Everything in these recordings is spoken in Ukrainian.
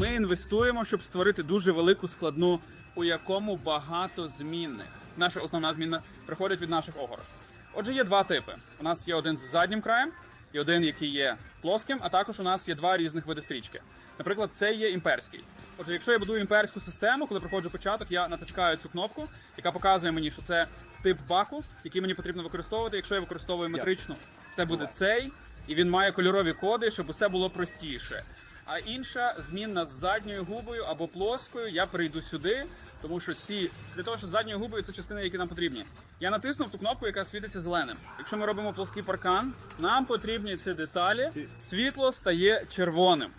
Ми інвестуємо, щоб створити дуже велику складну, у якому багато змінних. Наша основна зміна приходить від наших огорож. Отже, є два типи. У нас є один з заднім краєм і один, який є плоским, а також у нас є два різних види стрічки. Наприклад, це є імперський. Отже, якщо я будую імперську систему, коли проходжу початок, я натискаю цю кнопку, яка показує мені, що це тип баку, який мені потрібно використовувати. Якщо я використовую метричну, це буде цей, і він має кольорові коди, щоб усе було простіше. А інша змінна з задньою губою або плоскою, я перейду сюди, тому що ці для того, що з задньою губою це частини, які нам потрібні. Я натиснув ту кнопку, яка світиться зеленим. Якщо ми робимо плоский паркан, нам потрібні ці деталі. Світло стає червоним.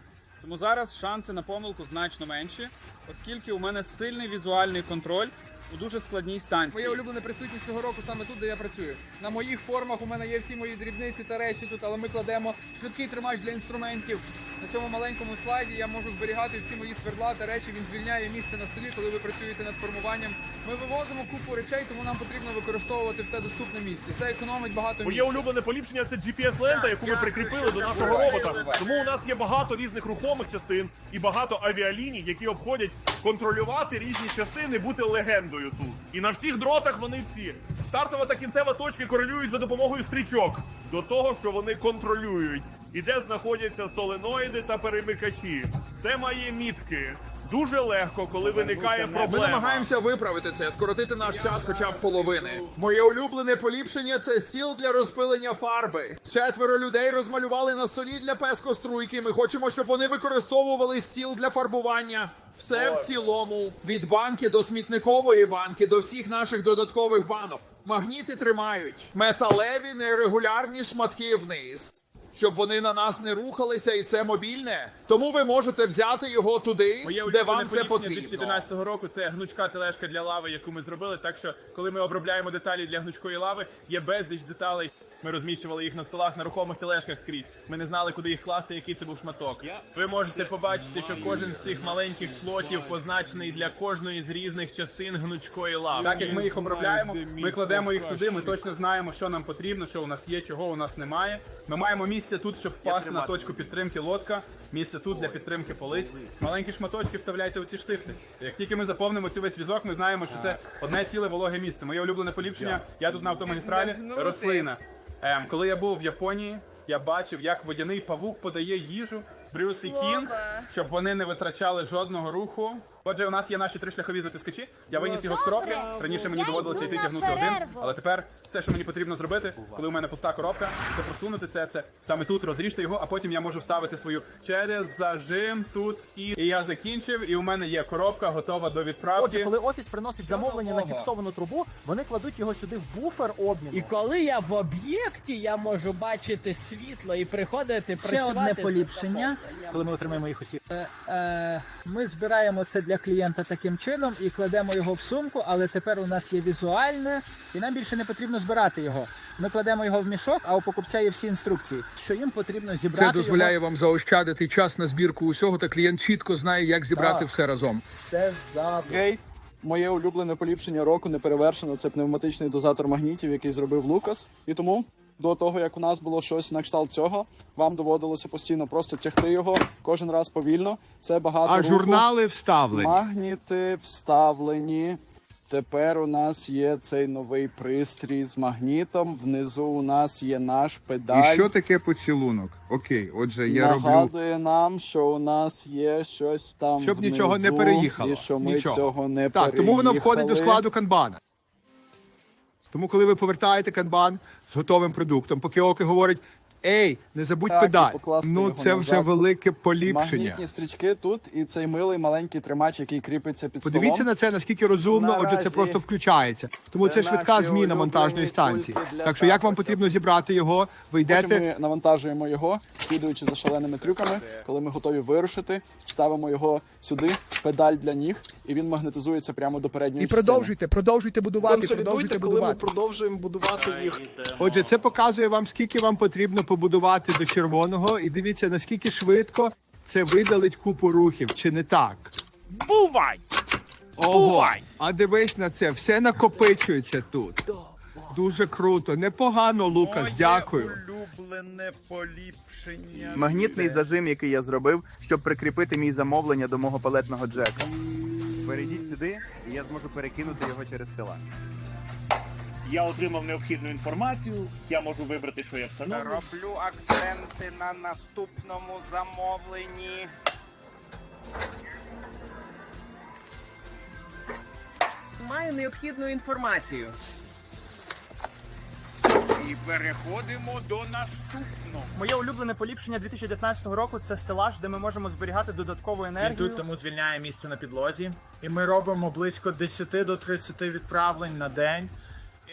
Тому зараз шанси на помилку значно менші, оскільки у мене сильний візуальний контроль у дуже складній станції. Моя улюблена присутність цього року саме тут, де я працюю. На моїх формах у мене є всі мої дрібниці та речі тут, але ми кладемо швидкий тримач для інструментів. На цьому маленькому слайді я можу зберігати всі мої свердла та речі. Він звільняє місце на столі, коли ви працюєте над формуванням. Ми вивозимо купу речей, тому нам потрібно використовувати все доступне місце. Це економить багато Моє улюблене поліпшення це GPS-лента, яку ми прикріпили до нашого робота. Тому у нас є багато різних рухомих частин і багато авіаліній, які обходять контролювати різні частини, бути легендою тут. І на всіх дротах вони всі. Стартова та кінцева точки корелюють за допомогою стрічок до того, що вони контролюють. І де знаходяться соленоїди та перемикачі. Це має мітки. Дуже легко, коли виникає Ми намагаємося виправити це, скоротити наш час хоча б половини. Моє улюблене поліпшення це стіл для розпилення фарби. Четверо людей розмалювали на столі для пескоструйки. Ми хочемо, щоб вони використовували стіл для фарбування. Все в цілому від банки до смітникової банки, до всіх наших додаткових банок. Магніти тримають металеві нерегулярні шматки вниз. Щоб вони на нас не рухалися, і це мобільне. Тому ви можете взяти його туди, Моє де вам це потрібно. 2011 року це гнучка тележка для лави, яку ми зробили. Так що, коли ми обробляємо деталі для гнучкої лави, є безліч деталей. Ми розміщували їх на столах на рухомих тележках скрізь. Ми не знали, куди їх класти, який це був шматок. Ви можете побачити, що кожен з цих маленьких слотів позначений для кожної з різних частин гнучкої лави. Так як ми їх обробляємо, ми кладемо їх туди. Ми точно знаємо, що нам потрібно, що у нас є, чого у нас немає. Ми маємо місце тут, щоб впасти на точку підтримки лодка. Місце тут для підтримки полиць. Маленькі шматочки вставляйте у ці штифти. Як тільки ми заповнимо цю весь візок, ми знаємо, що це одне ціле вологе місце. Моє улюблене поліпшення. Я тут на автомагістралі. Рослина. Ем, коли я був в Японії, я бачив, як водяний павук подає їжу. Брюс і Кінг, щоб вони не витрачали жодного руху. Отже, у нас є наші тришляхові затискачі. Я виніс його з коробки. Раніше мені доводилося йти тягнути один, але тепер все, що мені потрібно зробити, коли у мене пуста коробка, це просунути це, це саме тут розріжте його, а потім я можу вставити свою через зажим тут і, і я закінчив. І у мене є коробка готова до відправки. Отже, коли офіс приносить замовлення на фіксовану трубу, вони кладуть його сюди в буфер обміну. І коли я в об'єкті, я можу бачити світло і приходити Ще працювати. одне поліпшення, коли ми отримаємо їх усі. Е, ми збираємо це для клієнта таким чином і кладемо його в сумку, але тепер у нас є візуальне, і нам більше не потрібно збирати його. Ми кладемо його в мішок, а у покупця є всі інструкції, що їм потрібно зібрати. Це дозволяє його. вам заощадити час на збірку усього, та клієнт чітко знає, як зібрати все разом. Це ззаду. Окей. Моє улюблене поліпшення року неперевершено. Це пневматичний дозатор магнітів, який зробив Лукас. І тому до того, як у нас було щось на кшталт цього, вам доводилося постійно просто тягти його кожен раз повільно. Це багато А руху. журнали вставлені. Магніти вставлені. Тепер у нас є цей новий пристрій з магнітом. Внизу у нас є наш педаль. І що таке поцілунок? Окей, отже, я роблю. Нагадує нам, що у нас є щось там. Щоб нічого не внизу, переїхало. І що ми Нічого. цього не Так, тому воно входить до складу канбана. Тому, коли ви повертаєте канбан з готовим продуктом, поки оки говорить: Ей, не забудь Так, педаль. Ну, це вже назад. велике поліпшення. Магнітні стрічки тут і цей милий маленький тримач, який кріпиться під Подивіться столом. на це, наскільки розумно, отже, це просто включається. Тому це, це швидка зміна монтажної станції. Так що, як вам потрібно зібрати його, ви Потім йдете. ми навантажуємо його, слідуючи за шаленими трюками. Коли ми готові вирушити, ставимо його сюди, педаль для ніг, і він магнетизується прямо до передньої І частини. продовжуйте, продовжуйте будувати, Консолідуйте, продовжуйте коли ми продовжуємо будувати їх. Отже, це показує вам, скільки вам потрібно побудувати до червоного, і дивіться, наскільки швидко це видалить купу рухів, чи не так? Бувай! Ого! А дивись на це, все накопичується тут. Дуже круто, непогано, Лукас, дякую. улюблене поліпшення. Магнітний зажим, який я зробив, щоб прикріпити мій замовлення до мого палетного джека. Перейдіть сюди, і я зможу перекинути його через стелаж. Я отримав необхідну інформацію, я можу вибрати, що я встановлю. Роблю акценти на наступному замовленні. Маю необхідну інформацію. І переходимо до наступного. Моє улюблене поліпшення 2019 року це стелаж, де ми можемо зберігати додаткову енергію. Він тут тому звільняє місце на підлозі. І ми робимо близько 10 до 30 відправлень на день.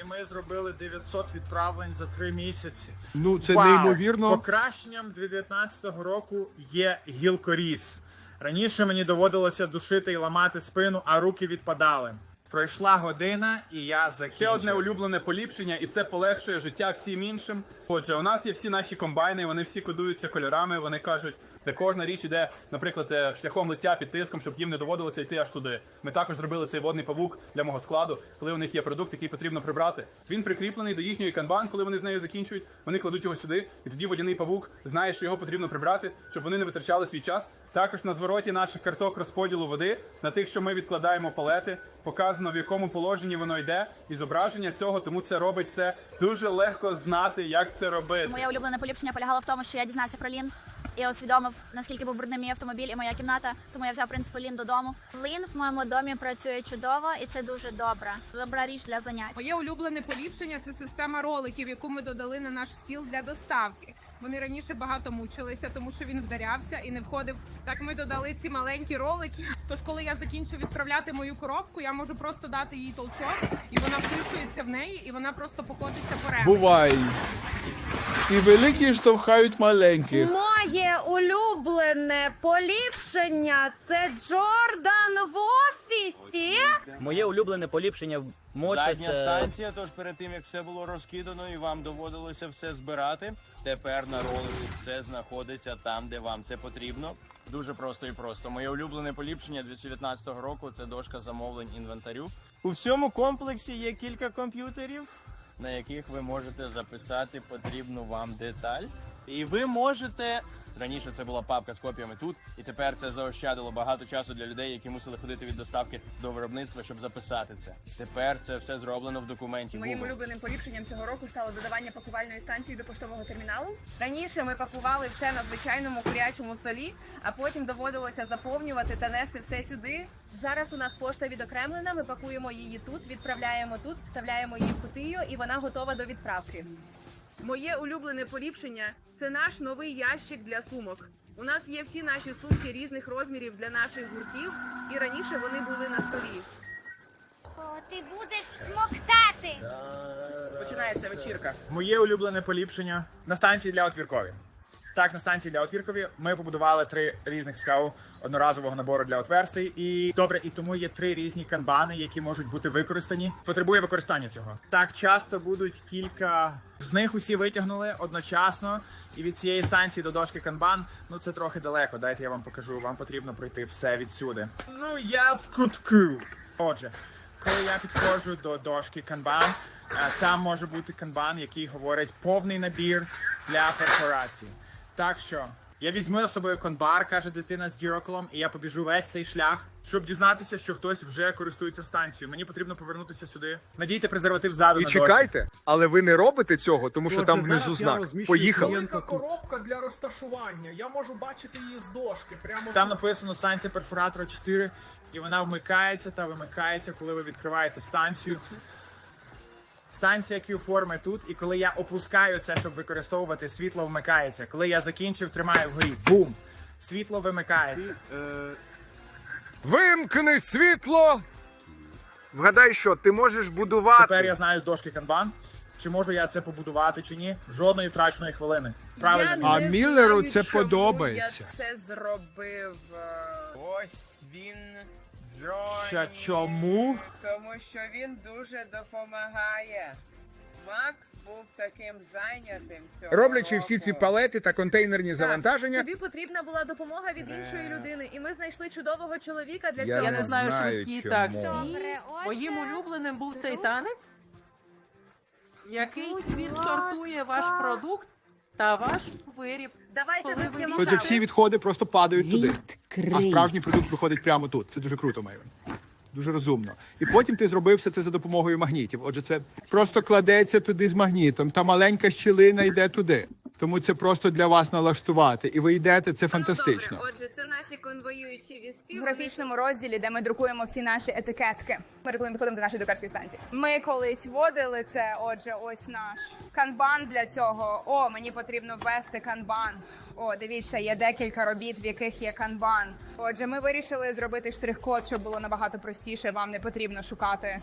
І ми зробили 900 відправлень за 3 місяці. Ну це Вау! неймовірно. Покращенням 2019 року є гілкоріз. Раніше мені доводилося душити і ламати спину, а руки відпадали. Пройшла година, і я закінчив. Ще одне улюблене поліпшення, і це полегшує життя всім іншим. Отже, у нас є всі наші комбайни, вони всі кодуються кольорами. Вони кажуть, де кожна річ іде, наприклад, е, шляхом лиття під тиском, щоб їм не доводилося йти аж туди. Ми також зробили цей водний павук для мого складу, коли у них є продукт, який потрібно прибрати. Він прикріплений до їхньої канбан, коли вони з нею закінчують. Вони кладуть його сюди, і тоді водяний павук знає, що його потрібно прибрати, щоб вони не витрачали свій час. Також на звороті наших карток розподілу води на тих, що ми відкладаємо палети, показано в якому положенні воно йде, і зображення цього, тому це робить це дуже легко знати, як це робити. Моє улюблене поліпшення полягало в тому, що я дізнався про лін. Я усвідомив, наскільки був брудним мій автомобіль і моя кімната, тому я взяв в принципі лін додому. Лін в моєму домі працює чудово, і це дуже добре. Добра річ для занять. Моє улюблене поліпшення це система роликів, яку ми додали на наш стіл для доставки. Вони раніше багато мучилися, тому що він вдарявся і не входив. Так ми додали ці маленькі ролики. Тож, коли я закінчу відправляти мою коробку, я можу просто дати їй толчок, і вона вписується в неї, і вона просто покотиться по ремені. Бувай. І великі штовхають маленькі. Моє улюблене поліпшення це Джордан Вов. 200. Моє улюблене поліпшення в Мортис. Задня е, станція, тож перед тим як все було розкидано і вам доводилося все збирати, тепер на ролику все знаходиться там, де вам це потрібно. Дуже просто і просто. Моє улюблене поліпшення 2019 року це дошка замовлень інвентарю. У всьому комплексі є кілька комп'ютерів, на яких ви можете записати потрібну вам деталь. І ви можете. Раніше це була папка з копіями тут, і тепер це заощадило багато часу для людей, які мусили ходити від доставки до виробництва, щоб записати це. Тепер це все зроблено в документі. Моїм Google. улюбленим поліпшенням цього року стало додавання пакувальної станції до поштового терміналу. Раніше ми пакували все на звичайному курячому столі, а потім доводилося заповнювати та нести все сюди. Зараз у нас пошта відокремлена. Ми пакуємо її тут, відправляємо тут, вставляємо її в кутию, і вона готова до відправки. Моє улюблене поліпшення це наш новий ящик для сумок. У нас є всі наші сумки різних розмірів для наших гуртів, і раніше вони були на столі. Ти будеш смоктати. Починається вечірка. Моє улюблене поліпшення на станції для отвіркові. Так, на станції для отвіркові ми побудували три різних скау одноразового набору для отверстий. І добре, і тому є три різні канбани, які можуть бути використані. Потребує використання цього. Так часто будуть кілька з них усі витягнули одночасно. І від цієї станції до дошки канбан, ну це трохи далеко. Дайте я вам покажу. Вам потрібно пройти все відсюди. Ну я в кутку. Отже, коли я підходжу до дошки канбан, е, там може бути канбан, який говорить повний набір для корпорацій. Так що я візьму з собою конбар, каже дитина з діроклом, і я побіжу весь цей шлях, щоб дізнатися, що хтось вже користується станцією. Мені потрібно повернутися сюди. Надійте презерватив ззаду І на дошці. чекайте, але ви не робите цього, тому що там внизу знак. Поїхали. коробка для розташування. Я можу бачити її з дошки. Прямо Там написано станція перфоратора 4, і вона вмикається та вимикається, коли ви відкриваєте станцію. Станція Q-форми тут, і коли я опускаю це, щоб використовувати, світло вмикається. Коли я закінчив, тримаю вгорі. Бум! Світло вимикається. Вимкни світло! Вгадай, що ти можеш будувати. Тепер я знаю з дошки канбан. Чи можу я це побудувати, чи ні? Жодної втраченої хвилини. Правильно. А Міллеру це подобається. це зробив. Ось він. Що чому? Тому що він дуже допомагає. Макс був таким зайнятим цього Роблячи всі ці року. палети та контейнерні завантаження, Тобі потрібна була допомога від іншої людини, і ми знайшли чудового чоловіка для Я цього. не знаю, швидкі чому. таксі. Добре, Моїм улюбленим був цей танець, який Будь відсортує ваш продукт Та ваш виріб. Давайте вип'ємо Отже, всі відходи просто падають туди. А справжній продукт виходить прямо тут. Це дуже круто, Мейвен. Дуже розумно. І потім ти зробив все це за допомогою магнітів. Отже, це просто кладеться туди з магнітом. Та маленька щілина йде туди. Тому це просто для вас налаштувати. І ви йдете, це фантастично. Отже, це наші конвоюючі візки в графічному розділі, де ми друкуємо всі наші етикетки. Ми регулярно підходимо до нашої друкарської станції. Ми колись вводили це. Отже, ось наш канбан для цього. О, мені потрібно ввести канбан. О, дивіться, є декілька робіт, в яких є канбан. Отже, ми вирішили зробити штрих-код, щоб було набагато простіше. Вам не потрібно шукати.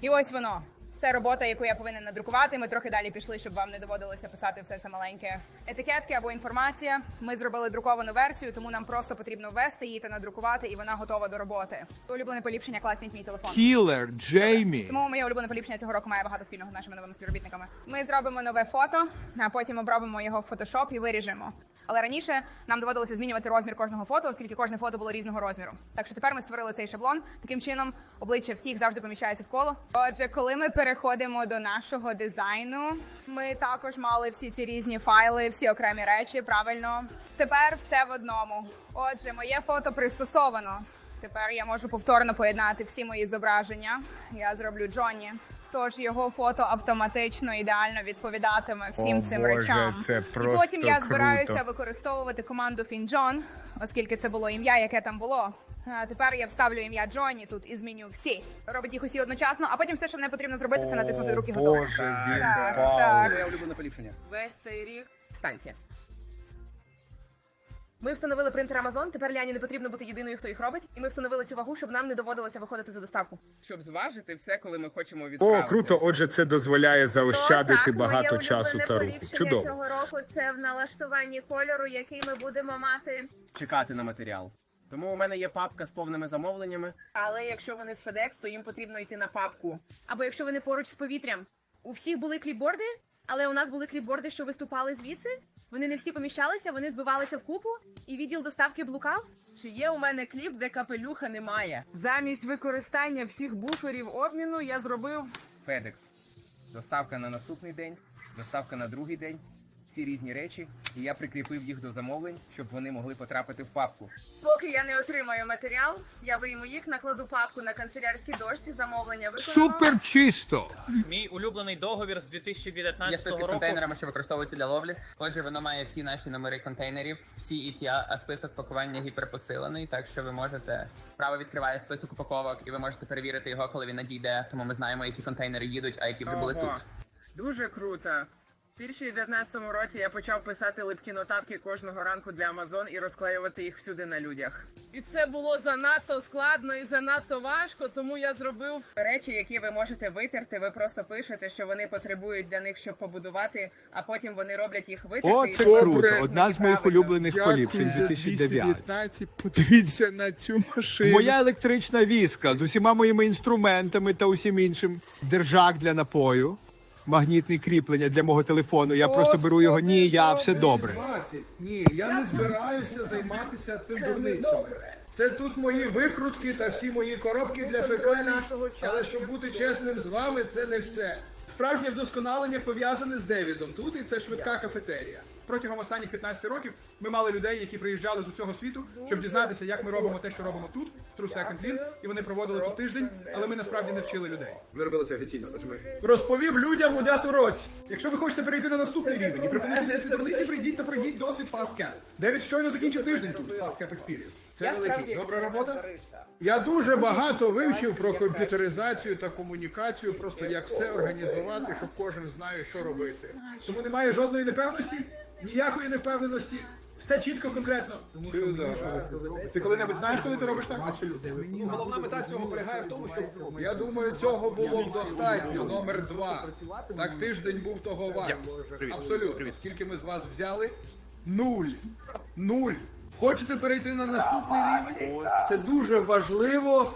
І ось воно. Це робота, яку я повинен надрукувати. Ми трохи далі пішли, щоб вам не доводилося писати все це маленьке. Етикетки або інформація. Ми зробили друковану версію, тому нам просто потрібно ввести її та надрукувати, і вона готова до роботи. Улюблене поліпшення класніть мій телефон. Кілер, Джеймі. Тому моє улюблене поліпшення цього року має багато спільного з нашими новими співробітниками. Ми зробимо нове фото, а потім обробимо його в Photoshop і виріжемо. Але раніше нам доводилося змінювати розмір кожного фото, оскільки кожне фото було різного розміру. Так що тепер ми створили цей шаблон. Таким чином обличчя всіх завжди поміщається в коло. Отже, коли ми переходимо до нашого дизайну, ми також мали всі ці різні файли, всі окремі речі. Правильно, тепер все в одному. Отже, моє фото пристосовано. Тепер я можу повторно поєднати всі мої зображення. Я зроблю Джонні. Тож його фото автоматично ідеально відповідатиме всім О, цим Боже, речам. це І потім я збираюся круто. використовувати команду FinJohn, оскільки це було ім'я, яке там було. А тепер я вставлю ім'я Джонні тут і зміню всі. Робить їх усі одночасно, а потім все, що мені потрібно зробити, це натиснути руки готово. Боже, він Так, пав. так. Моє улюблене поліпшення. Весь цей рік станція. Ми встановили принтер Amazon. Тепер Ляні не потрібно бути єдиною, хто їх робить. І ми встановили цю вагу, щоб нам не доводилося виходити за доставку. Щоб зважити все, коли ми хочемо О, круто. Отже, це дозволяє заощадити так, багато моє часу та руху. Чудово. цього року це в налаштуванні кольору, який ми будемо мати. чекати на матеріал. Тому у мене є папка з повними замовленнями. Але якщо вони з FedEx, то їм потрібно йти на папку. Або якщо вони поруч з повітрям. У всіх були кліпборди, але у нас були кліпборди, що виступали звідси. Вони не всі поміщалися, вони збивалися в купу, і відділ доставки блукав. Чи є у мене кліп, де капелюха немає? Замість використання всіх буферів обміну я зробив Федекс. Доставка на наступний день, доставка на другий день. Всі різні речі, і я прикріпив їх до замовлень, щоб вони могли потрапити в папку. Поки я не отримаю матеріал, я вийму їх, накладу папку на канцелярській дошці, замовлення виконано. Супер чисто. Мій улюблений договір з 2019 Є список року. контейнерами, що використовуються для ловлі. Отже, воно має всі наші номери контейнерів, всі ETA, а список пакування гіперпосилений, так що ви можете право відкриває список упаковок, і ви можете перевірити його, коли він надійде. Тому ми знаємо, які контейнери їдуть, а які вже були тут. Дуже круто. В 2019 році я почав писати липкі нотатки кожного ранку для Amazon і розклеювати їх всюди на людях. І це було занадто складно і занадто важко, тому я зробив Речі, які ви можете витерти, ви просто пишете, що вони потребують для них, щоб побудувати, а потім вони роблять їх витерти. О, це ви круто. Одна з моїх правильно. улюблених поліпшень 2009. Подивіться на цю машину. Моя електрична візка з усіма моїми інструментами та усім іншим. Держак для напою, магнітне кріплення для мого телефону. Я просто беру його. Ні, я все добре. Ні, я не збираюся займатися цим дурницями. Це тут мої викрутки та всі мої коробки для фекалій, але щоб бути чесним з вами, це не все. Справжнє вдосконалення пов'язане з Девідом. Тут і це швидка кафетерія. Протягом останніх 15 років ми мали людей, які приїжджали з усього світу, щоб дізнатися, як ми робимо те, що робимо тут, в True Second Lean, і вони проводили тут тиждень, але ми насправді не вчили людей. Ви робили це офіційно, ми розповів людям у дату році. Якщо ви хочете перейти на наступний рівень і припинити ці дурниці, прийдіть та пройдіть досвід FastCap. Девід щойно закінчив тиждень тут, FastCap Experience. Це великий. Добра робота? Я дуже багато вивчив про комп'ютеризацію та комунікацію, просто як все організувати, щоб кожен знає, що робити. Тому немає жодної непевності, ніякої невпевненості. Все чітко, конкретно. Ти коли-небудь знаєш, коли ти робиш так? Абсолютно. Ну, головна мета цього полягає в тому, що Я думаю, цього було б достатньо. Номер два. Так тиждень був того варто. Абсолютно. Скільки ми з вас взяли? Нуль. Нуль. Хочете перейти на наступний рівень? Це дуже важливо